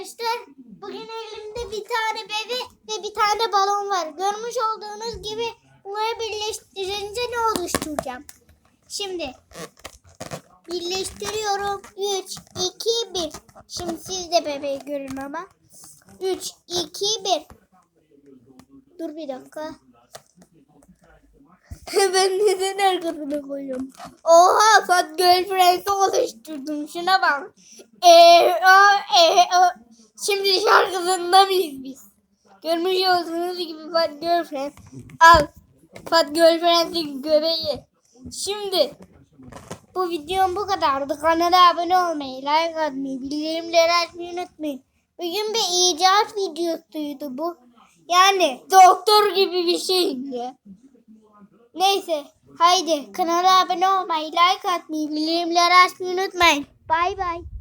arkadaşlar. Bugün elimde bir tane bebe ve bir tane balon var. Görmüş olduğunuz gibi bunları birleştirince ne oluşturacağım? Şimdi birleştiriyorum. 3, 2, 1. Şimdi siz de bebeği görün ama. 3, 2, 1. Dur bir dakika. ben neden arkasına koyuyorum? Oha Fat Girlfriend'i oluşturdum. Şuna bak. Eee. Şimdi şarkısında mıyız biz? Görmüş olduğunuz gibi Fat Girlfriend. Al. Fat Girlfriend'in göbeği. Şimdi bu videom bu kadardı. Kanala abone olmayı, like atmayı, bildirimleri açmayı unutmayın. Bugün bir icat videosuydu bu. Yani doktor gibi bir şeydi. Neyse. Haydi kanala abone olmayı, like atmayı, bildirimleri açmayı unutmayın. Bay bay.